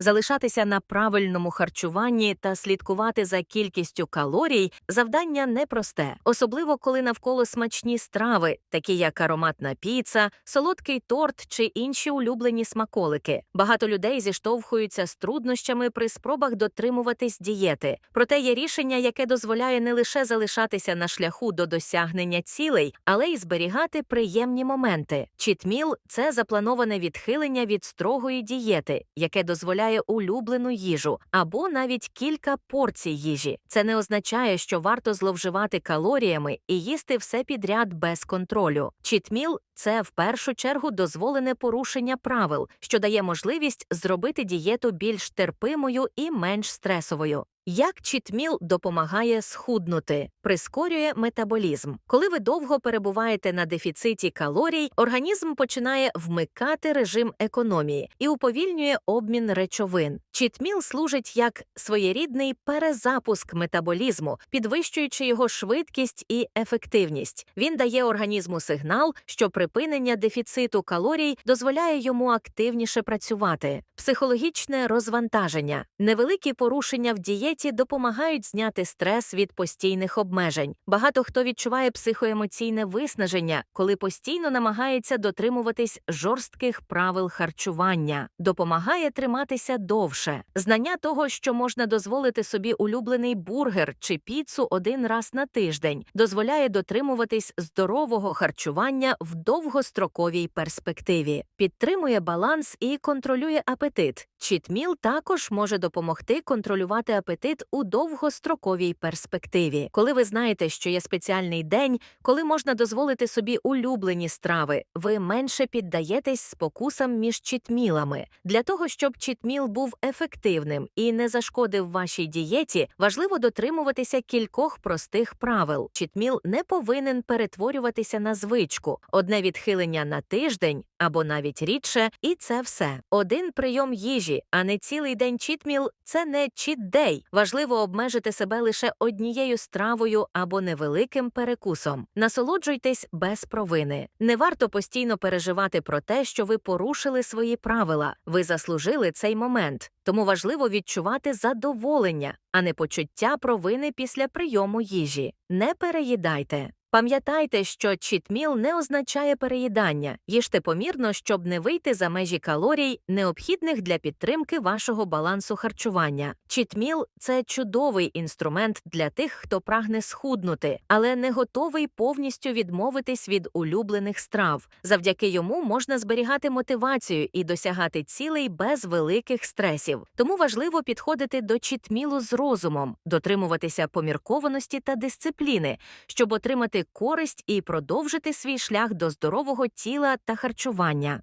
Залишатися на правильному харчуванні та слідкувати за кількістю калорій завдання непросте, особливо коли навколо смачні страви, такі як ароматна піца, солодкий торт чи інші улюблені смаколики. Багато людей зіштовхуються з труднощами при спробах дотримуватись дієти. Проте є рішення, яке дозволяє не лише залишатися на шляху до досягнення цілей, але й зберігати приємні моменти. Чітміл це заплановане відхилення від строгої дієти, яке дозволяє улюблену їжу або навіть кілька порцій їжі. Це не означає, що варто зловживати калоріями і їсти все підряд без контролю. Чітміл це в першу чергу дозволене порушення правил, що дає можливість зробити дієту більш терпимою і менш стресовою. Як чітміл допомагає схуднути, прискорює метаболізм. Коли ви довго перебуваєте на дефіциті калорій, організм починає вмикати режим економії і уповільнює обмін речовин. Чітміл служить як своєрідний перезапуск метаболізму, підвищуючи його швидкість і ефективність. Він дає організму сигнал, що припинення дефіциту калорій дозволяє йому активніше працювати. Психологічне розвантаження, невеликі порушення в дієті допомагають зняти стрес від постійних обмежень. Багато хто відчуває психоемоційне виснаження, коли постійно намагається дотримуватись жорстких правил харчування, допомагає триматися довше. Знання того, що можна дозволити собі улюблений бургер чи піцу один раз на тиждень, дозволяє дотримуватись здорового харчування в довгостроковій перспективі, підтримує баланс і контролює апетит. Чітміл також може допомогти контролювати апетит у довгостроковій перспективі. Коли ви знаєте, що є спеціальний день, коли можна дозволити собі улюблені страви, ви менше піддаєтесь спокусам між чітмілами. Для того, щоб чітміл був ефективним і не зашкодив вашій дієті, важливо дотримуватися кількох простих правил. Чітміл не повинен перетворюватися на звичку, одне відхилення на тиждень або навіть рідше, і це все. Один прийом їжі, а не цілий день чітміл це не чіт-дей. Важливо обмежити себе лише однією стравою або невеликим перекусом. Насолоджуйтесь без провини. Не варто постійно переживати про те, що ви порушили свої правила. Ви заслужили цей момент. Тому важливо відчувати задоволення, а не почуття провини після прийому їжі. Не переїдайте. Пам'ятайте, що чітміл не означає переїдання. Їжте помірно, щоб не вийти за межі калорій, необхідних для підтримки вашого балансу харчування. Чітміл це чудовий інструмент для тих, хто прагне схуднути, але не готовий повністю відмовитись від улюблених страв. Завдяки йому можна зберігати мотивацію і досягати цілей без великих стресів. Тому важливо підходити до чітмілу з розумом, дотримуватися поміркованості та дисципліни, щоб отримати користь і продовжити свій шлях до здорового тіла та харчування.